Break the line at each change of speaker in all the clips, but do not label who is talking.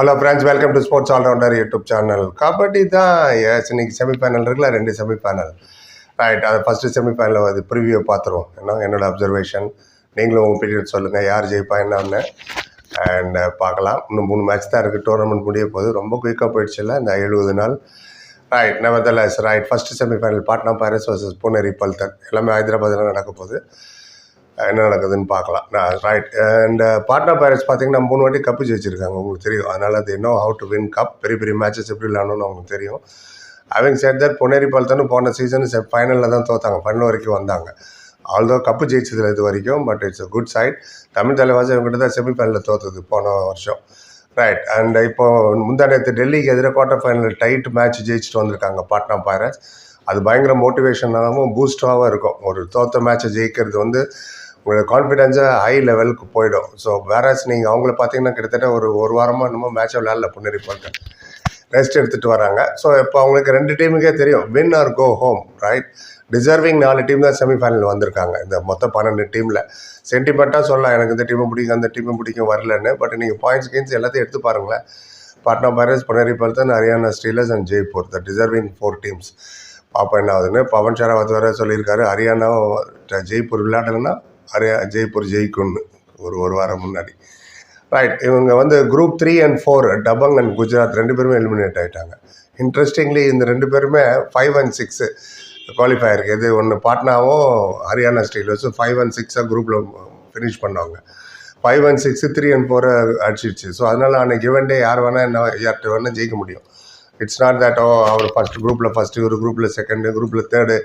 Hello friends welcome to sports allrounder YouTube channel kabaddi தான் yes இன்னைக்கு semifinal இருக்குல்ல ரெண்டு செமிஃபைனல் ரைட் அது ஃபஸ்ட்டு செமிஃபைனல் அது ப்ரிவியூ பார்த்துருவோம். என்ன என்னோடய அப்சர்வேஷன் நீங்களும் உங்கள் பீரியட் சொல்லுங்கள் யார் ஜெயிப்பா என்னன்னு. அண்ட் பார்க்கலாம். இன்னும் மூணு மேட்ச் தான் இருக்குது டோர்னமெண்ட் முடிய போகுது. ரொம்ப குயிக்காக போயிடுச்சுல்ல இந்த எழுபது நாள். Right nevertheless right first semifinal Patna pirates versus Puneri Paltan எல்லாமே ஹைதராபாத்தில் நடக்க போகுது. என்ன நடக்குதுன்னு பார்க்கலாம். ரைட் அண்ட் பாட்னா பேரட்ஸ் பார்த்தீங்கன்னா மூணு வாட்டி கப்பு ஜெயிச்சிருக்காங்க உங்களுக்கு தெரியும். அதனால் அது இன்னும் ஹவு டு வின் கப் பெரிய பெரிய மேட்சஸ் எப்படி விளாடணும்னு அவங்களுக்கு தெரியும். அவங்க செட் தட் பொன்னேரி பால்தனும் போன சீசன் ஃபைனலில் தான் தோத்தாங்க ஃபைனல் வரைக்கும் வந்தாங்க. ஆல்தோ கப்பு ஜெயிச்சதில்ல இது வரைக்கும் but it's a good side Tamil Thalaivas இவங்ககிட்ட தான் செமிஃபைனலில் தோற்றுது போன வருஷம். ரைட் அண்ட் இப்போ முந்தா நேற்று டெல்லிக்கு எதிராக குவார்ட்டர் ஃபைனல் டைட் மேட்ச் ஜெயிச்சுட்டு வந்திருக்காங்க பாட்னா பைரட்ஸ் அது பயங்கர மோட்டிவேஷனாகவும் பூஸ்டாகவும் இருக்கும். ஒரு தோற்ற மேட்சை ஜெயிக்கிறது வந்து உங்களோட கான்ஃபிடென்ஸை ஹை லெவலுக்கு போயிடும். ஸோ வேறஸ் நீங்கள் அவங்கள பார்த்தீங்கன்னா கிட்டத்தட்ட ஒரு ஒரு வாரமாக என்னமோ மேட்ச் விளையாடல புன்னேரி போட்டு ரெஸ்ட் எடுத்துகிட்டு வராங்க. ஸோ இப்போ அவங்களுக்கு ரெண்டு டீமுக்கே தெரியும். Win or go home right deserving நாலு டீம் தான் செமிஃபைனல் வந்திருக்காங்க. இந்த மொத்தம் பன்னெண்டு டீமில் சென்டிமெண்ட்டாக சொல்லலாம். எனக்கு இந்த டீமை பிடிக்கும் அந்த டீமை பிடிக்கும் வரலன்னு. பட் நீங்கள் பாயிண்ட்ஸ் கெயின்ஸ் எல்லாத்தையும் எடுத்து பாருங்களேன். Patna pirates Puneri Paltan Haryana steelers and Jaipur the deserving four teams பார்ப்போம் என்ன ஆகுதுன்னு. பவன் ஷராவத் வேறு சொல்லியிருக்காரு. ஹரியானா ஜெய்ப்பூர் விளையாடலைன்னா அரியா ஜெய்ப்பூர் ஜெயிக்கும்னு ஒரு ஒரு வாரம் முன்னாடி. ரைட் இவங்க வந்து group three and four Dabang and Gujarat ரெண்டு பேருமே எலிமினேட் ஆகிட்டாங்க இன்ட்ரெஸ்டிங்லி இந்த ரெண்டு பேருமே ஃபைவ் அண்ட் சிக்ஸு குவாலிஃபை ஆயிருக்கு இது ஒன்று பாட்னாவும் ஹரியானா ஸ்டீலர்ஸும் ஃபைவ் அண்ட் சிக்ஸாக குரூப்பில் ஃபினிஷ் பண்ணுவாங்க five and six three and ஃபோரை அடிச்சிடுச்சு ஸோ அதனால் அன்னைக்கு given யார் வேணால் என்ன யார்கிட்ட வேணால் ஜெயிக்க முடியும். இட்ஸ் நாட் தட் ஓ அவர் ஃபஸ்ட் குரூப்பில் ஃபஸ்ட்டு ஒரு குரூப்பில் செகண்டு குரூப்பில் தேர்டு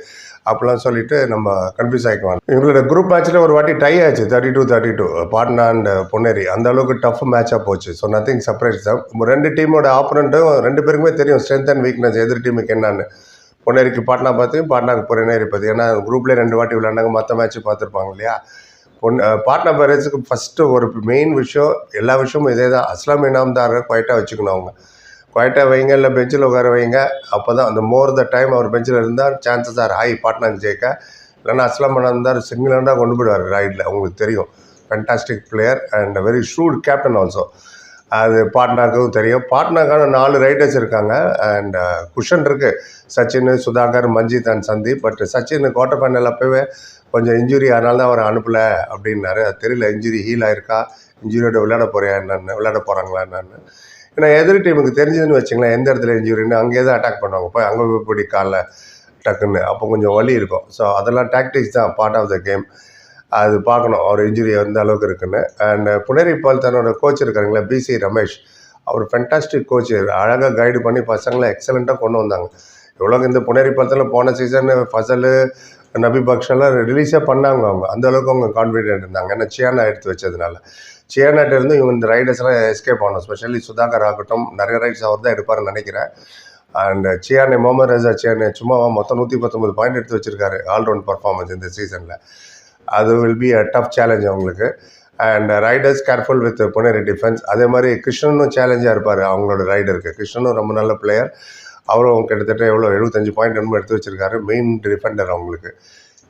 அப்படிலாம் சொல்லிட்டு நம்ம கன்ஃபியூஸ் ஆகிக்குவாங்க எங்களோட குரூப் மேட்ச்சில் ஒரு வாட்டி டை ஆச்சு thirty two thirty two Patna and Puneri. அந்த அளவுக்கு டஃப் மேட்சாக போச்சு. ஸோ நத்திங் சர்ப்ரைஸ் தான் ரெண்டு டீமோட ஆப்பனண்ட்டும் ரெண்டு பேருக்குமே தெரியும் ஸ்ட்ரென்த் அண்ட் வீக்னஸ் எதிர் டீமுக்கு என்னன்னு. பொன்னேரிக்கு பாட்னா பார்த்து பாட்னாக்கு பொன்னேரி பார்த்து ஏன்னா குரூப்லேயே ரெண்டு வாட்டி விளையாண்டாங்க மற்ற மேட்ச் பார்த்துருப்பாங்க இல்லையா? பொன் பாட்னா பேரேஜுக்கு ஃபஸ்ட்டு ஒரு மெயின் விஷயம் எல்லா விஷயமும் இதே தான் அஸ்லாம் இனாம்தாரை குவைட்டாக வச்சுக்கணும் அவங்க. குவைட்டாக வைங்க இல்லை பெஞ்சில் உட்கார வைங்க. அப்போ தான் அந்த மோர் த டைம் அவர் பெஞ்சில் இருந்தால் சான்சஸ் ஆர் ஹை பாட்னா ஜெயிக்க. இல்லைன்னா அஸ்லாம் இருந்தார் சிங்கிளாண்டாக கொண்டு போயிடுவார் ரைடில் உங்களுக்கு தெரியும். Fantastic player and very shrewd captain also அது பாட்னாக்கும் தெரியும். பாட்னாக்கான நாலு ரைடர்ஸ் இருக்காங்க. அண்ட் குஷன் uh, இருக்குது Sachin Sudhakar Manjeet and Sandeep. But Sachin quarter final அப்போவே கொஞ்சம் இன்ஜுரி அதனால தான் அவர் அனுப்பலை அப்படின்னாரு. அது தெரியல. இன்ஜுரி ஹீல் ஆயிருக்கா? இன்ஜுரியோட விளையாட போகிறேன் என்னன்னு? விளையாட போகிறாங்களா என்னன்னு? ஏன்னா எதிர் டீமுக்கு தெரிஞ்சதுன்னு வச்சுங்களேன் எந்த இடத்துல இன்ஜுரின்னு அங்கேயே தான் அட்டாக் பண்ணுவாங்க. போய் அங்கே போய் பிடி காலில் டக்குன்னு. அப்போ கொஞ்சம் வலி இருக்கும். ஸோ அதெல்லாம் டாக்டிக்ஸ் தான் பார்ட் ஆஃப் த கேம் அது பார்க்கணும் அவர் இன்ஜுரி எந்த அளவுக்கு இருக்குன்னு. அண்ட் புனேரி பால் தன்னோட கோச் இருக்காருங்களா பிசி ரமேஷ். அவர் ஃபென்டாஸ்டிக் கோச் அழகாக கைடு பண்ணி பசங்களை எக்ஸலண்ட்டாக கொண்டு வந்தாங்க. எவ்வளோ இந்த புனேரி பாலத்தில் போன சீசன் ஃபசல் நபி பக்ஷெல்லாம் ரிலீஸே பண்ணாங்க அவங்க. அந்தளவுக்கு அவங்க கான்ஃபிடென்ட் இருந்தாங்க. ஏன்னா சியானா எடுத்து வச்சதுனால. சியானாட்ட இருந்து இவங்க இந்த ரைடர்ஸ்லாம் எஸ்கேப் ஆகணும். ஸ்பெஷலி சுதாகர் ஆகட்டும் நிறைய ரைட்ஸ் அவர் தான் எடுப்பாருன்னு நினைக்கிறேன். அண்ட் சியானே முகமது ரஜா சியானே சும்மாவா மொத்தம் நூற்றி பத்தொம்பது பாயிண்ட் எடுத்து வச்சிருக்காரு ஆல்ரவுண்ட் பர்ஃபார்மன்ஸ் இந்த சீசனில் அது will be a tough challenge அவங்களுக்கு. And raiders careful with Puneri defence அதே மாதிரி கிருஷ்ணனும் சேலஞ்சாக இருப்பார் அவங்களோட ரைடருக்கு கிருஷ்ணனும் ரொம்ப நல்ல பிளேயர் அவரும் கிட்டத்தட்ட எவ்வளோ எழுபத்தஞ்சு பாயிண்ட் என்னமோ எடுத்து வச்சிருக்காரு மெயின் டிஃபெண்டர் அவங்களுக்கு.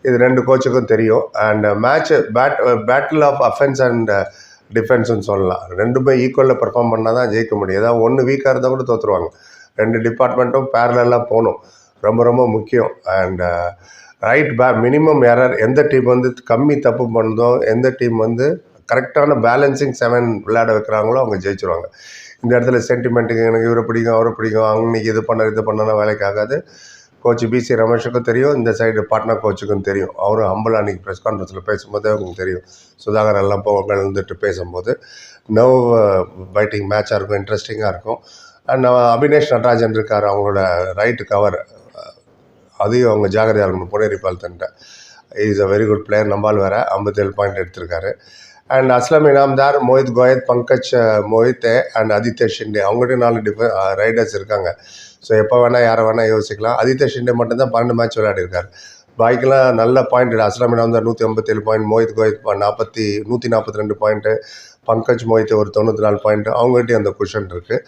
இது ரெண்டு கோச்சுக்கும் தெரியும். And match bat battle of offence and டிஃபென்ஸ்னு சொல்லலாம். ரெண்டுமே ஈக்குவலில் பெர்ஃபார்ம் பண்ணால் தான் ஜெயிக்க முடியும். ஏதாவது ஒன்று வீக்காக இருந்தால் கூட தோற்றுருவாங்க ரெண்டு டிபார்ட்மெண்ட்டும் பேரலாக போகணும். ரொம்ப ரொம்ப முக்கியம். And right pay minimum error எந்த டீம் வந்து கம்மி தப்பு பண்ணுதோ எந்த டீம் வந்து கரெக்டான பேலன்சிங் செவன் விளையாட வைக்கிறாங்களோ அவங்க ஜெயிச்சிருவாங்க. இந்த இடத்துல சென்டிமெண்ட்டுக்கு எனக்கு இவரை பிடிக்கும் அவரை பிடிக்கும் அவங்க இன்னைக்கு இது பண்ண இது பண்ணனா வேலைக்கு ஆகாது. கோச் பிசி ரமேஷுக்கும் தெரியும் இந்த சைடு பாட்னா கோச்சுக்கும் தெரியும். அவரும் ஹம்பல் அன்னைக்கு ப்ரெஸ் கான்ஃபரன்ஸில் பேசும்போதே அவங்களுக்கு தெரியும். சுதாகர் எல்லாம் போ இருந்துட்டு பேசும்போது நவ் பைட்டிங் மேட்சாக இருக்கும் இன்ட்ரெஸ்டிங்காக இருக்கும். அண்ட் அபினேஷ் நடராஜன் இருக்கார் அவங்களோட ரைட்டு கவர் அதையும் அவங்க ஜாகிரதையாக இருக்கணும் Puneri பால்தன்ட்ட is a very good player நம்பால் வேறு ஐம்பத்தேழு பாயிண்ட் எடுத்திருக்காரு. அண்ட் அஸ்லம் இனாம்தார் மோஹித் கோயத் பங்கஜ் மோஹித் அண்ட் ஆதித்ய ஷிண்டே அவங்ககிட்ட நாலு டிஃப ரைடர்ஸ் uh, இருக்காங்க. ஸோ எப்போ வேணால் யாரை வேணால் யோசிக்கலாம். ஆதித்ய ஷிண்டே மட்டும்தான் பன்னெண்டு மேட்ச் விளையாடிருக்காரு. பாய்க்கெலாம் நல்ல பாயிண்ட் அஸ்லாம் இனாம்தார் நூற்றி ஐம்பத்தேழு பாயிண்ட் மோஹித் கோயத் நாற்பத்தி நூற்றி நாற்பத்தி ரெண்டு பாயிண்ட்டு பங்கஜ் மோஹித் ஒரு தொண்ணூற்றி நாலு பாயிண்ட் அவங்ககிட்டயும் அந்த குஷன் இருக்குது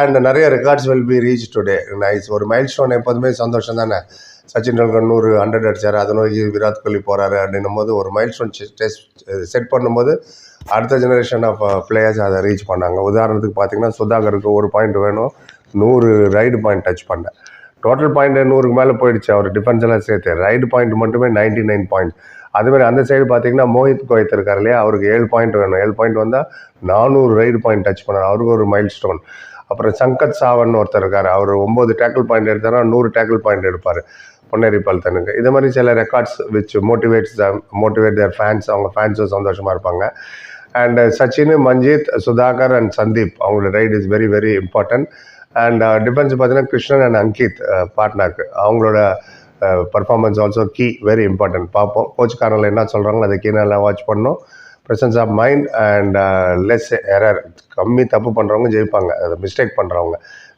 அண்ட் நிறைய records will be reach today nice ஒரு மைல் ஸ்டோன் எப்போதுமே சந்தோஷம் தானே? சச்சின் டெண்டுல்கர் நூறு ஹண்ட்ரட் அடிச்சார். அதை நோக்கி விராட் கோலி போகிறாரு அப்படின்னும் போது ஒரு மைல் ஸ்டோன் டெஸ்ட் செட் பண்ணும்போது அடுத்த ஜெனரேஷன் ஆஃப் பிளேயர்ஸ் அதை ரீச் பண்ணாங்க. உதாரணத்துக்கு பார்த்தீங்கன்னா சுதாகருக்கு ஒரு பாயிண்ட் வேணும். நூறு ரைடு பாயிண்ட் டச் பண்ணேன் டோட்டல் பாயிண்ட் நூறுக்கு மேலே போயிடுச்சு. அவர் டிஃபென்ஸ் எல்லாம் சேர்த்து. ரைடு பாயிண்ட் மட்டுமே நைன்டி நைன் பாயிண்ட் அதுமாதிரி அந்த சைடு பார்த்தீங்கன்னா மோஹித் கோயத் இருக்கார் இல்லையா? அவருக்கு ஏழு பாயிண்ட் வேணும். ஏழு பாயிண்ட் வந்தால் நானூறு ரைடு பாயிண்ட் டச் பண்ணார் அவருக்கு ஒரு மைல் ஸ்டோன் அப்புறம் சங்கத் சாவன் ஒருத்தர் இருக்கார். அவர் ஒம்பது டேக்கிள் பாயிண்ட் எடுத்தாரா நூறு டேக்கிள் பாயிண்ட் எடுப்பார். பொன்னேரி பல்தனுக்கு இது மாதிரி சில records which motivates motivate their fans அவங்க ஃபேன்ஸும் சந்தோஷமாக இருப்பாங்க. அண்ட் சச்சின் மஞ்சித் சுதாகர் அண்ட் சந்தீப் அவங்களோட raid is very very important and defence பார்த்தீங்கன்னா கிருஷ்ணன் அண்ட் அங்கித் uh, பாட்னாக்கு அவங்களோட performance also key very important பார்ப்போம். கோச்காரங்கள் என்ன சொல்கிறாங்களோ அதை கீ நல்லா வாட்ச் பண்ணோம் presence of mind and less error கம்மி தப்பு பண்ணுறவங்க ஜெயிப்பாங்க. அதை மிஸ்டேக் பண்ணுறவங்க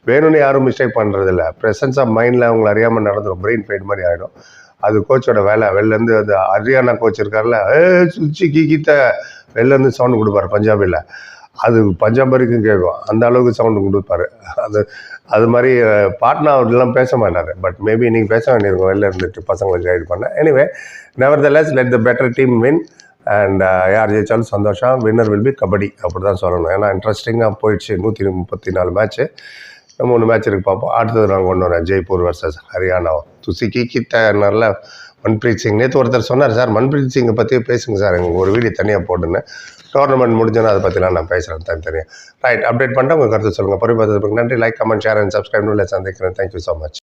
வேணும்னு யாரும் மிஸ்டேக் பண்ணுறதில்ல ப்ரெசன்ஸ் ஆஃப் மைண்டில் அவங்களை அறியாமல் நடந்துடும் பிரெயின் ஃபெயிட் மாதிரி ஆகிடும் அது கோச்சோட வேலை. வெளிலேருந்து அது ஹரியானா கோச் இருக்கார்ல ஏ சுச்சி கீக்கித்த வெளிலேருந்து சவுண்டு கொடுப்பாரு பஞ்சாபில். அது பஞ்சாப் வரைக்கும் கேட்கும். அந்த அளவுக்கு சவுண்டு கொடுப்பாரு. அது அது மாதிரி பாட்னா அவர்லாம் பேச மாட்டார். பட் மேபி நீங்கள் பேச வேண்டியிருக்கும். வெளில இருந்துட்டு பசங்களை கைடு பண்ண. Anyway nevertheless let the better team win and uh, யார் ஜெயிச்சாலும் சந்தோஷம். Winner will be kabaddi. அப்படி தான் சொல்லணும். ஏன்னா இன்ட்ரெஸ்டிங்காக போயிடுச்சு. நூற்றி முப்பத்தி நாலு மேட்ச்சு மூணு மேட்ச் இருக்கு பார்ப்போம். அடுத்தது நாங்கள் கொண்டு வரேன் ஜெய்ப்பூர் வர்சஸ் ஹரியானா. துசிக்கி கிட்டனால மன்பிரீத் சிங். நேற்று ஒருத்தர் சொன்னார் சார் மன்பிரீத் சிங்கை பற்றி பேசுங்க சார். எங்களுக்கு ஒரு வீடியோ தனியாக போட்டுன்னு டோர்னமெண்ட் முடிஞ்சோன்னா அதை பற்றிலாம் நான் பேசுகிறேன் தனித்தனியாக ரைட் அப்டேட் பண்ணிட்டு உங்கள் கருத்து சொல்லுங்கள் பொறுப்பு நன்றி. Like comment share and subscribe இல்லை சந்திக்கிறேன். Thank you so much